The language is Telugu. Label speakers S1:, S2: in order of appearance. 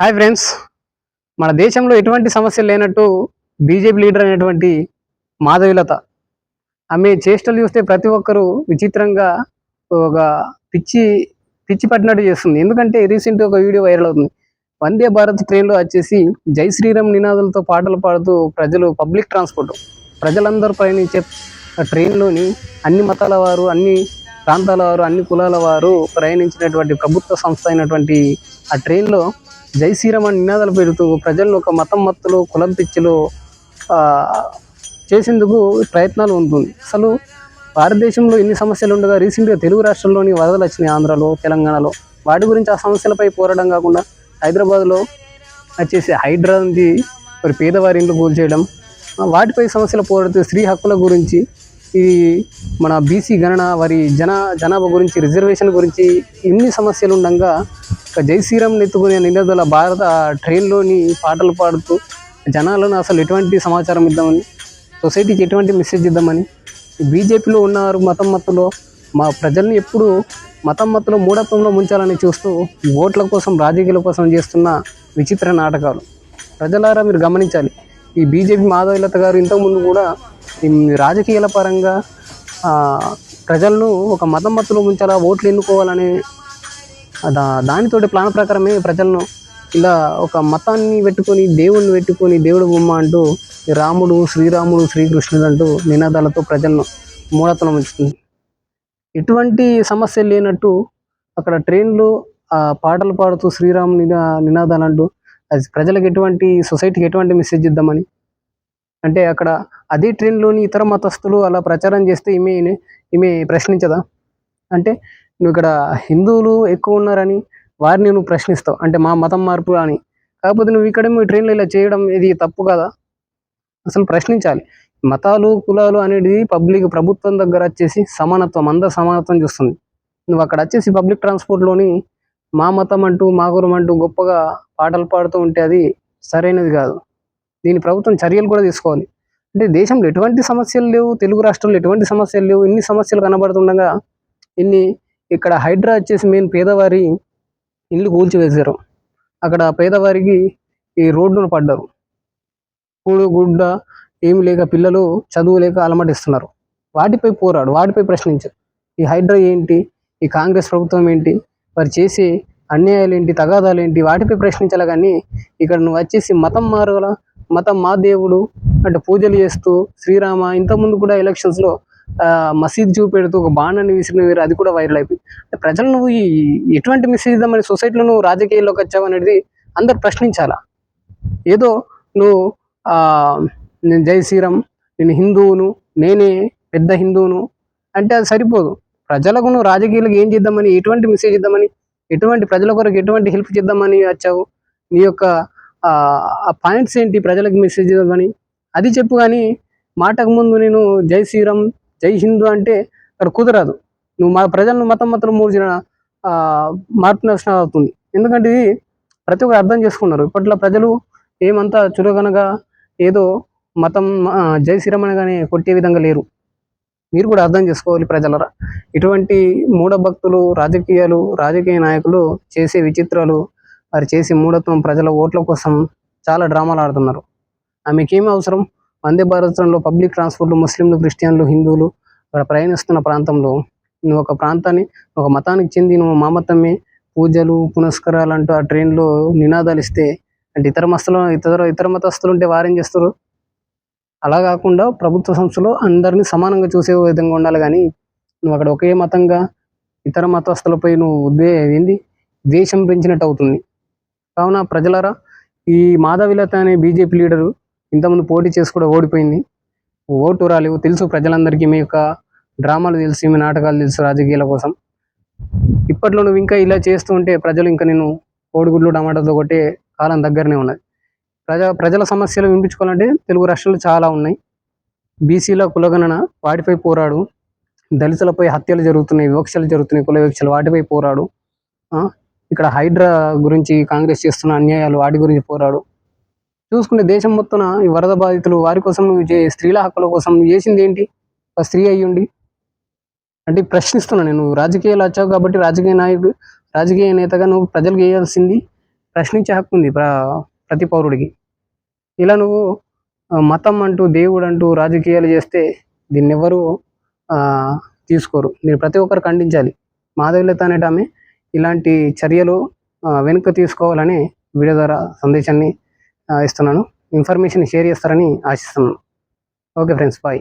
S1: హాయ్ ఫ్రెండ్స్ మన దేశంలో ఎటువంటి సమస్యలు లేనట్టు బీజేపీ లీడర్ అయినటువంటి మాధవిలత ఆమె చేష్టలు చూస్తే ప్రతి ఒక్కరూ విచిత్రంగా ఒక పిచ్చి పిచ్చి పట్టినట్టు చేస్తుంది. ఎందుకంటే రీసెంట్ ఒక వీడియో వైరల్ అవుతుంది. వందే భారత్ ట్రైన్లో వచ్చేసి జై శ్రీరామ్ నినాదాలతో పాటలు పాడుతూ ప్రజలు పబ్లిక్ ట్రాన్స్పోర్ట్ ప్రజలందరూ ప్రయాణించే ట్రైన్లోని అన్ని మతాల వారు అన్ని ప్రాంతాల వారు అన్ని కులాల వారు ప్రయాణించినటువంటి ప్రభుత్వ సంస్థ అయినటువంటి ఆ ట్రైన్లో జై శ్రీరామ్ అని నినాదాలు పెడుతూ ప్రజలను ఒక మతం మత్తులు కులం పిచ్చిలో చేసేందుకు ప్రయత్నాలు ఉంటుంది. అసలు భారతదేశంలో ఎన్ని సమస్యలు ఉండగా రీసెంట్గా తెలుగు రాష్ట్రంలోని వరదలు వచ్చినాయి ఆంధ్రాలో తెలంగాణలో. వాటి గురించి ఆ సమస్యలపై పోరాటం కాకుండా హైదరాబాద్లో వచ్చేసి హైడ్రా ఉంది మరి పేదవారి ఇంట్లో కూల్చేయడం వాటిపై సమస్యలు పోరాడుతూ స్త్రీ హక్కుల గురించి ఈ మన బీసీ గణన వారి జన జనాభా గురించి రిజర్వేషన్ గురించి ఎన్ని సమస్యలు ఉండగా ఒక జై శ్రీరామ్ ఎత్తుకునే నినాదాల భారత ట్రైన్లోని పాటలు పాడుతూ జనాలను అసలు ఎటువంటి సమాచారం ఇద్దామని సొసైటీకి ఎటువంటి మెసేజ్ ఇద్దామని బీజేపీలో ఉన్నారు మతం మత్తులో మా ప్రజల్ని ఎప్పుడు మతం మత్తులో మూఢత్వంలో ముంచాలని చూస్తూ ఓట్ల కోసం రాజకీయాల కోసం చేస్తున్న విచిత్ర నాటకాలు. ప్రజలారా మీరు గమనించాలి ఈ బీజేపీ మాధవీలత గారు ఇంతకుముందు కూడా రాజకీయాల పరంగా ప్రజలను ఒక మతం మత్తులో ఉంచాలా ఓట్లు ఎన్నుకోవాలనే దా దానితోటి ప్లాన్ ప్రకారమే ప్రజలను ఇలా ఒక మతాన్ని పెట్టుకొని దేవుణ్ణి పెట్టుకొని దేవుడు బొమ్మ అంటూ రాముడు శ్రీరాముడు శ్రీకృష్ణుడు అంటూ నినాదాలతో ప్రజలను మూఢత్వం ఉంచుతుంది. ఎటువంటి సమస్యలు లేనట్టు అక్కడ ట్రైన్లో పాటలు పాడుతూ శ్రీరామ్ నినా నినాదాలు అంటూ అది ప్రజలకు ఎటువంటి సొసైటీకి ఎటువంటి మెసేజ్ ఇద్దామని అంటే అక్కడ అదే ట్రైన్లోని ఇతర మతస్థులు అలా ప్రచారం చేస్తే ఈమె ఈమె ప్రశ్నించదా? అంటే నువ్వు ఇక్కడ హిందువులు ఎక్కువ ఉన్నారని వారిని నువ్వు ప్రశ్నిస్తావు. అంటే మా మతం మార్పు అని. కాకపోతే నువ్వు ఇక్కడ మీ ట్రైన్లో ఇలా చేయడం ఇది తప్పు కదా? అసలు ప్రశ్నించాలి. మతాలు కులాలు అనేది పబ్లిక్ ప్రభుత్వం దగ్గర వచ్చేసి సమానత్వం అందరు సమానత్వం చూస్తుంది. నువ్వు అక్కడ వచ్చేసి పబ్లిక్ ట్రాన్స్పోర్ట్లోని మా మతం అంటూ మా గురం అంటూ గొప్పగా పాటలు పాడుతూ ఉంటే అది సరైనది కాదు. దీని ప్రభుత్వం చర్యలు కూడా తీసుకోవాలి. అంటే దేశంలో ఎటువంటి సమస్యలు లేవు తెలుగు రాష్ట్రంలో ఎటువంటి సమస్యలు లేవు ఇన్ని సమస్యలు కనబడుతుండగా ఇన్ని ఇక్కడ హైడ్రా వచ్చేసి మెయిన్ పేదవారి ఇల్లు కూల్చివేశారు. అక్కడ పేదవారికి ఈ రోడ్డును పడ్డారు. కూడు గుడ్డ ఏమి లేక పిల్లలు చదువు లేక అలమటిస్తున్నారు. వాటిపై పోరాడు వాటిపై ప్రశ్నించారు. ఈ హైడ్రా ఏంటి? ఈ కాంగ్రెస్ ప్రభుత్వం ఏంటి? వారు చేసే అన్యాయాలు ఏంటి తగాదాలు ఏంటి వాటిపై ప్రశ్నించాలి కానీ ఇక్కడ నువ్వు వచ్చేసి మతం మారగల మతం మా దేవుడు అంటే పూజలు చేస్తూ శ్రీరామ ఇంతకుముందు కూడా ఎలక్షన్స్లో మసీద్ చూపెడుతూ ఒక బాణాన్ని విసిరిన వేరు అది కూడా వైరల్ అయిపోయింది. ప్రజలు నువ్వు ఈ ఎటువంటి మెసేజ్ ఇద్దామని సొసైటీలో నువ్వు రాజకీయాల్లోకి వచ్చావు అనేది అందరు ప్రశ్నించాలా? ఏదో నువ్వు నేను జై శ్రీరామ్ నేను హిందువును నేనే పెద్ద హిందువును అంటే అది సరిపోదు. ప్రజలకు నువ్వు రాజకీయాలకు ఏం చేద్దామని ఎటువంటి మెసేజ్ ఇద్దామని ఎటువంటి ప్రజల కొరకు ఎటువంటి హెల్ప్ చేద్దామని వచ్చావు? నీ యొక్క ఆ పాయింట్స్ ఏంటి? ప్రజలకు మెసేజ్ కానీ అది చెప్పు కానీ మాటకు ముందు నేను జై శ్రీరామ్ జై హిందూ అంటే అక్కడ కుదరదు. నువ్వు మా ప్రజలను మతం మతం మూర్చిన మార్పు నష్టం అవుతుంది. ఎందుకంటే ఇది ప్రతి ఒక్కరు అర్థం చేసుకున్నారు. ఇప్పట్లో ప్రజలు ఏమంతా చురగనగా ఏదో మతం జై శ్రీరామ్ అనగానే కొట్టే విధంగా లేరు. మీరు కూడా అర్థం చేసుకోవాలి ప్రజలరా. ఇటువంటి మూఢభక్తులు రాజకీయాలు రాజకీయ నాయకులు చేసే విచిత్రాలు వారు చేసి మూఢత్వం ప్రజల ఓట్ల కోసం చాలా డ్రామాలు ఆడుతున్నారు. ఆమెకేం అవసరం? వందే భారతంలో పబ్లిక్ ట్రాన్స్పోర్ట్లు ముస్లింలు క్రిస్టియన్లు హిందువులు అక్కడ ప్రయాణిస్తున్న ప్రాంతంలో నువ్వు ఒక ప్రాంతాన్ని ఒక మతానికి చెంది నువ్వు మా మతమే పూజలు పునస్కారాలు అంటూ ఆ ట్రైన్లో నినాదాలు ఇస్తే అంటే ఇతర మస్తులు ఇతర ఇతర మతస్థులు ఉంటే వారేం చేస్తారు? అలా కాకుండా ప్రభుత్వ సంస్థలో అందరినీ సమానంగా చూసే విధంగా ఉండాలి కానీ నువ్వు అక్కడ ఒకే మతంగా ఇతర మతస్థులపై నువ్వు ఉద్వే ఏంది? ద్వేషం పెంచినట్టు అవుతుంది. కావున ప్రజలరా ఈ మాధవిలత అనే బీజేపీ లీడరు ఇంతకుముందు పోటీ చేసి కూడా ఓడిపోయింది. ఓటు రాలేవు. తెలుసు ప్రజలందరికీ మీ యొక్క డ్రామాలు తెలుసు మీ నాటకాలు తెలుసు రాజకీయాల కోసం. ఇప్పట్లో నువ్వు ఇంకా ఇలా చేస్తూ ఉంటే ప్రజలు ఇంకా నేను కోడిగుడ్లు టమాటాతో కొట్టే కాలం దగ్గరనే ఉన్నది. ప్రజా ప్రజల సమస్యలు వినిపించుకోవాలంటే తెలుగు రాష్ట్రాలు చాలా ఉన్నాయి. బీసీల కులగణన వాటిపై పోరాడు. దళితులపై హత్యలు జరుగుతున్నాయి వివక్షలు జరుగుతున్నాయి కుల వివక్షలు వాటిపై పోరాడు. ఇక్కడ హైడ్రా గురించి కాంగ్రెస్ చేస్తున్న అన్యాయాలు వాటి గురించి పోరాడు. చూసుకుంటే దేశం మొత్తం ఈ వరద బాధితులు వారి కోసం నువ్వు స్త్రీల హక్కుల కోసం చేసింది ఏంటి? ఒక స్త్రీ అయ్యుండి. అంటే ప్రశ్నిస్తున్నా నేను రాజకీయాలు వచ్చావు కాబట్టి రాజకీయ నాయకుడు రాజకీయ నేతగా నువ్వు ప్రజలకు వేయాల్సింది ప్రశ్నించే హక్కు ఉంది ప్ర- ప్రతి పౌరుడికి. ఇలా నువ్వు మతం అంటూ దేవుడు అంటూ రాజకీయాలు చేస్తే దీన్ని ఎవరు ఆ, తీసుకోరు. మీరు ప్రతి ఒక్కరు ఖండించాలి. మాధవీలత అనేట ఆమె ఇలాంటి చర్యలు వెనుక తీసుకోవాలని వీడియో ద్వారా సందేశాన్ని ఇస్తున్నాను. ఇన్ఫర్మేషన్ షేర్ చేస్తారని ఆశిస్తున్నాను. Okay friends bye.